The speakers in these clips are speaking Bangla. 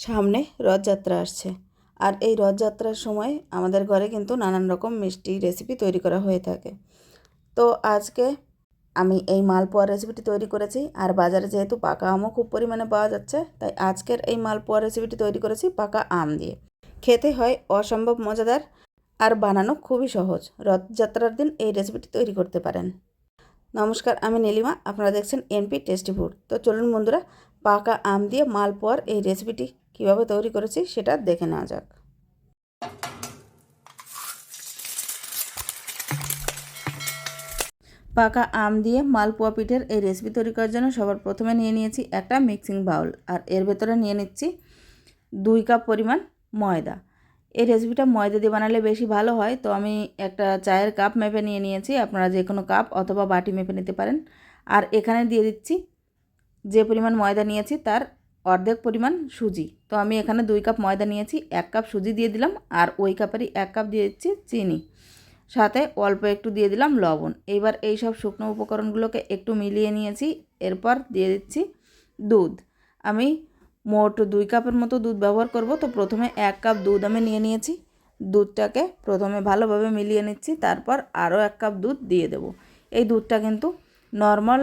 সামনে রথযাত্রা আসছে। আর এই রথযাত্রার সময় আমাদের ঘরে কিন্তু নানান রকম মিষ্টি রেসিপি তৈরি করা হয়ে থাকে। তো আজকে আমি এই মালপোয়া রেসিপিটি তৈরি করেছি। আর বাজারে যেহেতু পাকা আমও খুব পরিমাণে পাওয়া যাচ্ছে, তাই আজকের এই মালপোয়া রেসিপিটি তৈরি করেছি পাকা আম দিয়ে। খেতে হয় অসম্ভব মজাদার আর বানানো খুবই সহজ। রথযাত্রার দিন এই রেসিপিটি তৈরি করতে পারেন। নমস্কার, আমি নীলিমা। আপনারা দেখছেন এনপি টেস্টি ফুড তো চলুন বন্ধুরা, পাকা আম দিয়ে মালপোয়ার এই রেসিপিটি কীভাবে তৈরি করেছি সেটা দেখে নেওয়া যাক। পাকা আম দিয়ে মালপোয়া পিঠের এই রেসিপি তৈরি করার জন্য সবার প্রথমে নিয়ে নিয়েছি একটা মিক্সিং বাউল আর এর ভেতরে নিয়ে নিচ্ছি দুই কাপ পরিমাণ ময়দা। এই রেসিপিটা ময়দা দিয়ে বানালে বেশি ভালো হয়, তো আমি একটা চায়ের কাপ মেপে নিয়ে নিয়েছি, আপনারা যে কোনো কাপ অথবা বাটি মেপে নিতে পারেন। আর এখানে দিয়ে দিচ্ছি যে পরিমাণ ময়দা নিয়েছি তার অর্ধেক পরিমাণ সুজি। তো আমি এখানে দুই কাপ ময়দা নিয়েছি, এক কাপ সুজি দিয়ে দিলাম আর ওই কাপেরই এক কাপ দিয়ে দিচ্ছি চিনি। সাথে অল্প একটু দিয়ে দিলাম লবণ। এইবার এই সব শুকনো উপকরণগুলোকে একটু মিলিয়ে নিয়েছি, এরপর দিয়ে দিচ্ছি দুধ। আমি মোট দুই কাপের মতো দুধ ব্যবহার করব। তো প্রথমে এক কাপ দুধ আমি নিয়ে নিয়েছি। দুধটাকে প্রথমে ভালোভাবে মিলিয়ে নিচ্ছি, তারপর আরও এক কাপ দুধ দিয়ে দেব। এই দুধটা কিন্তু নর্মাল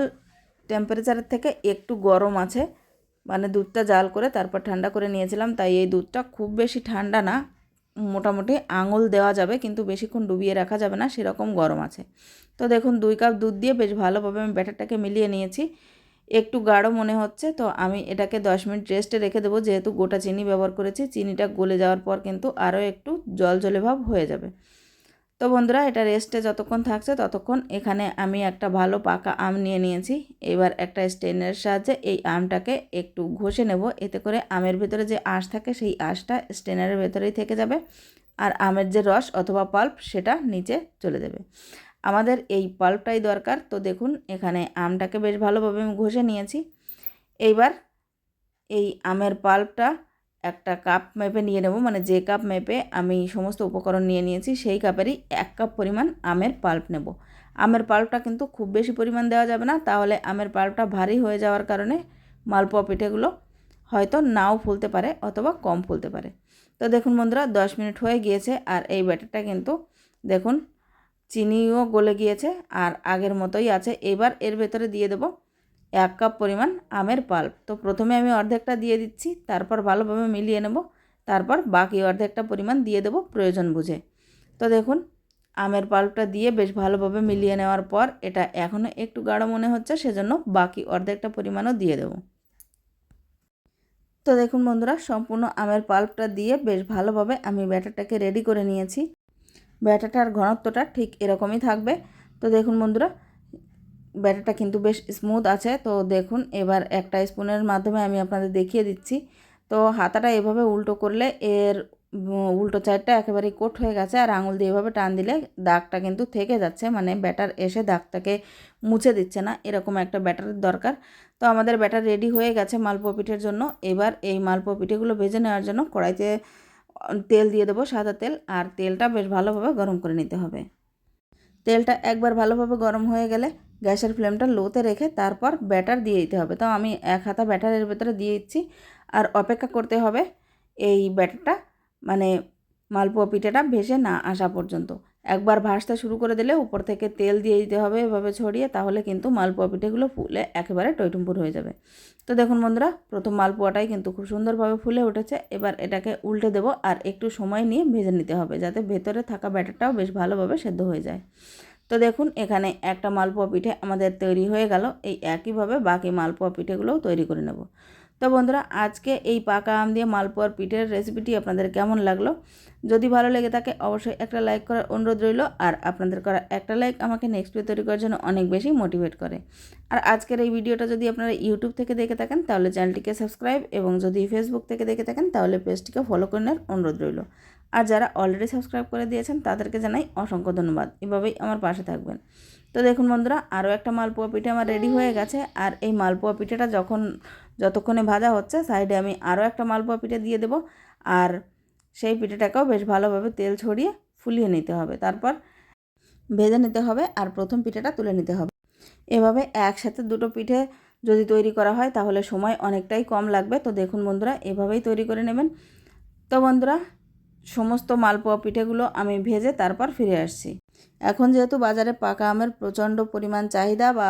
টেম্পারেচারের থেকে একটু গরম আছে। মানে দুধটা জাল করে তারপর ঠান্ডা করে নিয়েছিলাম, তাই এই দুধটা খুব বেশি ঠান্ডা না, মোটামুটি আঙুল দেওয়া যাবে, কিন্তু বেশিক্ষণ ডুবিয়ে রাখা যাবে না, সেরকম গরম আছে। তো দেখুন, দুই কাপ দুধ দিয়ে বেশ ভালোভাবে আমি ব্যাটারটাকে মিলিয়ে নিয়েছি। একটু গাঢ় মনে হচ্ছে, তো আমি এটাকে দশ মিনিট রেস্টে রেখে দেবো, যেহেতু গোটা চিনি ব্যবহার করেছি, চিনিটা গলে যাওয়ার পর কিন্তু আরও একটু জল জলে ভাব হয়ে যাবে। তো বন্ধুরা, এটা রেস্টে যতক্ষণ থাকছে ততক্ষণ এখানে আমি একটা ভালো পাকা আম নিয়ে নিয়েছি। এবার একটা স্টেনের সাহায্যে এই আমটাকে একটু ঘষে নেব। এতে করে আমের ভেতরে যে আঁশ থাকে সেই আঁশটা স্টেনারের ভেতরেই থেকে যাবে আর আমের যে রস অথবা পাল্প সেটা নিচে চলে যাবে। আমাদের এই পাল্পটাই দরকার। তো দেখুন, এখানে আমটাকে বেশ ভালোভাবে আমি ঘষে নিয়েছি। এইবার এই আমের পাল্পটা একটা কাপ মেপে নিয়ে নেব। মানে যে কাপ মেপে আমি সমস্ত উপকরণ নিয়ে নিয়েছি, সেই কাপেরই এক কাপ পরিমাণ আমের পাল্প নেব। আমের পাল্পটা কিন্তু খুব বেশি পরিমাণ দেওয়া যাবে না, তাহলে আমের পাল্পটা ভারী হয়ে যাওয়ার কারণে মালপোয়া পিঠেগুলো হয়তো নাও ফুলতে পারে অথবা কম ফুলতে পারে। তো দেখুন বন্ধুরা, দশ মিনিট হয়ে গিয়েছে আর এই ব্যাটারটা কিন্তু দেখুন, চিনিও গলে গিয়েছে আর আগের মতোই আছে। এবার এর ভেতরে দিয়ে দেবো এক কাপ পরিমাণ আমের পাল্প। তো প্রথমে আমি অর্ধেকটা দিয়ে দিচ্ছি, তারপর ভালোভাবে মিলিয়ে নেব, তারপর বাকি অর্ধেকটা পরিমাণ দিয়ে দেবো প্রয়োজন বুঝে। তো দেখুন, আমের পাল্পটা দিয়ে বেশ ভালোভাবে মিলিয়ে নেওয়ার পর এটা এখনও একটু গাঢ় মনে হচ্ছে, সেজন্য বাকি অর্ধেকটা পরিমাণও দিয়ে দেবো। তো দেখুন বন্ধুরা, সম্পূর্ণ আমের পাল্পটা দিয়ে বেশ ভালোভাবে আমি ব্যাটারটাকে রেডি করে নিয়েছি। ব্যাটারটার ঘনত্বটা ঠিক এরকমই থাকবে। তো দেখুন বন্ধুরা ব্যাটারটা কিন্তু বেশ স্মুথ আছে। তো দেখুন, এবার একটা স্পুনের মাধ্যমে আমি আপনাদের দেখিয়ে দিচ্ছি। তো হাতাটা এভাবে উল্টো করলে এর উল্টো সাইডটা একেবারেই কোট হয়ে গেছে আর আঙুল দিয়ে এভাবে টান দিলে দাগটা কিন্তু থেকে যাচ্ছে। মানে ব্যাটার এসে দাগটাকে মুছে দিচ্ছে না। এরকম একটা ব্যাটারের দরকার। তো আমাদের ব্যাটার রেডি হয়ে গেছে মালপোয়া পিঠের জন্য। এবার এই মালপোয়া পিঠেগুলো ভেজে নেওয়ার জন্য কড়াইতে তেল দিয়ে দেবো সাদা তেল। আর তেলটা বেশ ভালোভাবে গরম করে নিতে হবে। তেলটা একবার ভালোভাবে গরম হয়ে গেলে গ্যাসের ফ্লেমটা লোতে রেখে তারপর ব্যাটার দিয়ে দিতে হবে। তো আমি এক হাতা ব্যাটারের ভেতরে দিয়ে দিচ্ছি। আর অপেক্ষা করতে হবে এই ব্যাটারটা মানে মালপোয়া পিঠাটা ভেসে না আসা পর্যন্ত। একবার ভাসতে শুরু করে দিলে উপর থেকে তেল দিয়ে দিতে হবে এভাবে ছড়িয়ে, তাহলে কিন্তু মালপোয়া পিঠেগুলো ফুলে একেবারে টইটুম্পুর হয়ে যাবে। তো দেখুন বন্ধুরা, প্রথম মালপোয়াটাই কিন্তু খুব সুন্দরভাবে ফুলে উঠেছে। এবার এটাকে উল্টে দেব আর একটু সময় নিয়ে ভেজে নিতে হবে, যাতে ভেতরে থাকা ব্যাটারটাও বেশ ভালোভাবে সেদ্ধ হয়ে যায়। তো দেখুন, এখানে একটা মালপোয়া পিঠে আমাদের তৈরি হয়ে গেল। এই একইভাবে বাকি মালপোয়া পিঠেগুলোও তৈরি করে নেব। তো বন্ধুরা, আজকে এই পাকা আম দিয়ে মালপোয়ার পিঠের রেসিপিটি আপনাদের কেমন লাগল? যদি ভালো লেগে থাকে, অবশ্যই একটা লাইক করার অনুরোধ রইল, আর আপনাদের করা একটা লাইক আমাকে নেক্সট ভিডিও তৈরি করার জন্য অনেক বেশি মোটিভেট করে। আর আজকের এই ভিডিওটা যদি আপনারা ইউটিউব থেকে দেখে থাকেন, তাহলে চ্যানেলটিকে সাবস্ক্রাইব এবং যদি ফেসবুক থেকে দেখে থাকেন, তাহলে পেজটিকে ফলো করে নেওয়ার অনুরোধ রইল। আর যারা অলরেডি সাবস্ক্রাইব করে দিয়েছেন, তাদেরকে জানাই অসংখ্য ধন্যবাদ। এভাবেই আমার পাশে থাকবেন। তো দেখুন বন্ধুরা, আরও একটা মালপোয়া পিঠে আমার রেডি হয়ে গেছে। আর এই মালপোয়া পিঠেটা যখন যতক্ষণে ভাজা হচ্ছে সাইডে আমি আরও একটা মালপোয়া পিঠে দিয়ে দেবো। আর সেই পিঠেটাকেও বেশ ভালোভাবে তেল ছড়িয়ে ফুলিয়ে নিতে হবে। তারপর ভেজে নিতে হবে আর প্রথম পিঠেটা তুলে নিতে হবে। এভাবে একসাথে দুটো পিঠে যদি তৈরি করা হয় তাহলে সময় অনেকটাই কম লাগবে। তো দেখুন বন্ধুরা, এভাবেই তৈরি করে নেবেন। তো বন্ধুরা, সমস্ত মালপোয়া পিঠেগুলো আমি ভেজে তারপর ফিরে আসছি। এখন যেহেতু বাজারে পাকা আমের প্রচণ্ড পরিমাণ চাহিদা বা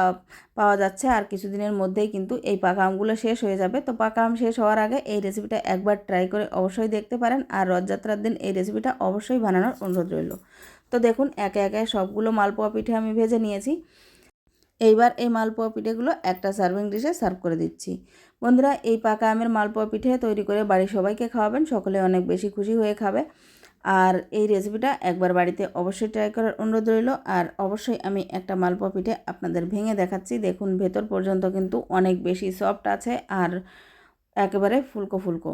পাওয়া যাচ্ছে, আর কিছুদিনের মধ্যেই কিন্তু এই পাকা আমগুলো শেষ হয়ে যাবে। তো পাকা আম শেষ হওয়ার আগে এই রেসিপিটা একবার ট্রাই করে অবশ্যই দেখতে পারেন, আর রথযাত্রার দিন এই রেসিপিটা অবশ্যই বানানোর অনুরোধ রইল। তো দেখুন, একে একে সবগুলো মালপোয়া পিঠে আমি ভেজে নিয়েছি। এইবার এই মালপোয়া পিঠেগুলো একটা সার্ভিং ডিশে সার্ভ করে দিচ্ছি। বন্ধুরা, এই পাকা আমের মালপোয়া পিঠে তৈরি করে বাড়ির সবাইকে খাওয়াবেন, সকলে অনেক বেশি খুশি হয়ে খাবে। আর এই রেসিপিটা একবার বাড়িতে অবশ্যই ট্রাই করার অনুরোধ রইল। আর অবশ্যই আমি একটা মালপোয়া পিঠে আপনাদের ভেঙে দেখাচ্ছি। দেখুন, ভেতর পর্যন্ত কিন্তু অনেক বেশি সফট আছে আর একেবারে ফুলকো ফুলকো।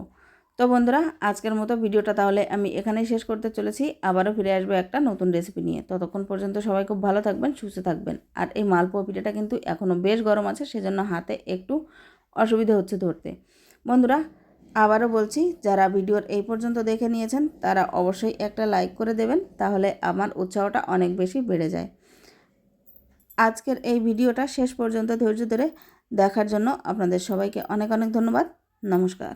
তো বন্ধুরা, আজকের মতো ভিডিওটা তাহলে আমি এখানেই শেষ করতে চলেছি। আবারও ফিরে আসব একটা নতুন রেসিপি নিয়ে। ততক্ষণ পর্যন্ত সবাই খুব ভালো থাকবেন, সুস্থ থাকবেন। আর এই মালপোয়া পিঠাটা কিন্তু এখনও বেশ গরম আছে, সেজন্য হাতে একটু অসুবিধা হচ্ছে ধরতে। বন্ধুরা আবারও বলছি, যারা ভিডিওর এই পর্যন্ত দেখে নিয়েছেন, তারা অবশ্যই একটা লাইক করে দেবেন, তাহলে আমার উৎসাহটা অনেক বেশি বেড়ে যায়। আজকের এই ভিডিওটা শেষ পর্যন্ত ধৈর্য ধরে দেখার জন্য আপনাদের সবাইকে অনেক অনেক ধন্যবাদ। নমস্কার।